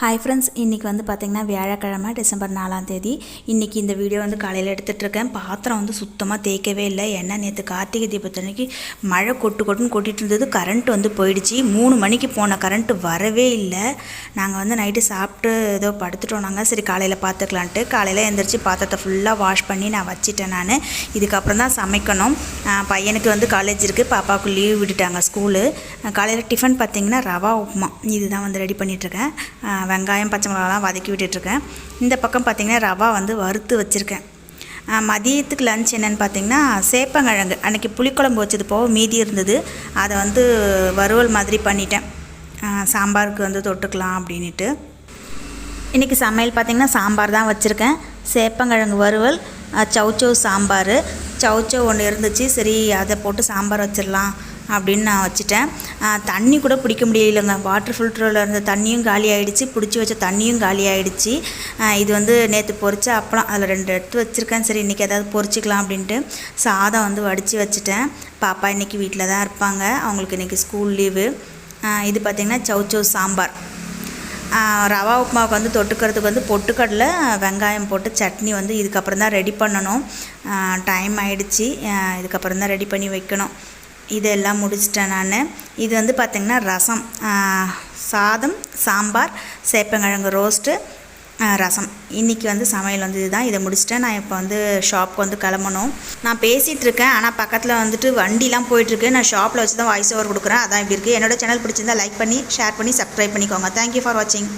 Hi friends இன்றைக்கி வந்து பார்த்திங்கன்னா வியாழக்கிழமை டிசம்பர் நாலாம் தேதி. இன்றைக்கி இந்த வீடியோ வந்து காலையில் எடுத்துகிட்ருக்கேன் பாத்திரம் வந்து சுத்தமாக தேய்க்கவே இல்லை. ஏன்னா நேற்று கார்த்திகை தீபத்தன்னைக்கு மழை கொட்டு கொட்டுன்னு கொட்டிகிட்டு இருந்தது. கரண்ட் வந்து போயிடுச்சு. மூணு மணிக்கு போன கரண்ட்டு வரவே இல்லை. நாங்கள் வந்து நைட்டு சாப்பிட்டு ஏதோ படுத்துட்டோம் நாங்கள் சரி காலையில் பார்த்துக்கலான்ட்டு காலையில் எழுந்திரிச்சு பாத்திரத்தை ஃபுல்லாக வாஷ் பண்ணி நான் வச்சிட்டேன் நான். இதுக்கப்புறம் தான் சமைக்கணும். பையனுக்கு வந்து காலேஜ் இருக்குது பாப்பாவுக்கு லீவ் விட்டுட்டாங்க ஸ்கூலு காலையில் டிஃபன் பார்த்திங்கன்னா ரவா உப்புமா. இதுதான் வந்து ரெடி பண்ணிகிட்ருக்கேன் வெங்காயம் பச்சை மிளகாலாம் வதக்கி விட்டுட்ருக்கேன். இந்த பக்கம் பார்த்திங்கன்னா ரவா வந்து வறுத்து வச்சுருக்கேன். மதியத்துக்கு லஞ்ச் என்னென்னு பார்த்தீங்கன்னா சேப்பங்கிழங்கு. அன்றைக்கி புளிக்குழம்பு வச்சது போக மீதி இருந்தது. அதை வந்து வறுவல் மாதிரி பண்ணிட்டேன். சாம்பாருக்கு வந்து தொட்டுக்கலாம் அப்படின்ட்டு இன்றைக்கி சமையல் பார்த்திங்கன்னா சாம்பார் தான் வச்சுருக்கேன். சேப்பங்கிழங்கு வறுவல் அஹ் சாம்பார். சௌச்சௌ ஒன்று இருந்துச்சு. சரி அதை போட்டு சாம்பார் வச்சிடலாம். அப்படின்னு நான் வச்சுட்டேன். தண்ணி கூட பிடிக்க முடியலைங்க. வாட்டர் ஃபில்டரில் இருந்த தண்ணியும் காலி ஆகிடுச்சு பிடிச்சி வச்ச தண்ணியும் காலி ஆகிடுச்சு இது வந்து நேற்று பொறிச்ச அப்பளம். அதில் ரெண்டு எடுத்து வச்சுருக்கேன். சரி இன்றைக்கி ஏதாவது பொரிச்சிக்கலாம் அப்படின்ட்டு சாதம் வந்து வடித்து வச்சுட்டேன். பாப்பா இன்றைக்கி வீட்டில் தான் இருப்பாங்க. அவங்களுக்கு இன்றைக்கி ஸ்கூல் லீவு இது பார்த்திங்கன்னா சௌச்சௌ சாம்பார். ரவா உப்புமாவுக்கு வந்து தொட்டுக்கிறதுக்கு வந்து பொட்டுக்கடலை வெங்காயம் போட்டு சட்னி வந்து இதுக்கப்புறம் தான் ரெடி பண்ணணும் டைம் ஆகிடுச்சி இதுக்கப்புறம் தான் ரெடி பண்ணி வைக்கணும். இதெல்லாம் முடிச்சிட்டேன் நான். இது வந்து பார்த்திங்கன்னா ரசம். சாதம் சாம்பார் சேப்பங்கிழங்கு ரோஸ்ட்டு ரசம். இன்றைக்கி வந்து சமையல் வந்து இதுதான். இதை முடிச்சிட்டேன். நான் இப்போ வந்து ஷாப்க்கு வந்து கிளம்பணும். நான் பேசிகிட்டு இருக்கேன் ஆனால் பக்கத்தில் வந்துட்டு வண்டிலாம் போயிட்டுருக்கு. நான் ஷாப்பில் வச்சு தான் வாய்ஸ் ஓவர் கொடுக்குறேன். அதான் இப்படி இருக்குது என்னோடய சேனல் பிடிச்சிருந்தா லைக் பண்ணி ஷேர் பண்ணி சப்ஸ்கிரைப் பண்ணிக்கோங்க. தேங்க்யூ ஃபார் வாட்சிங்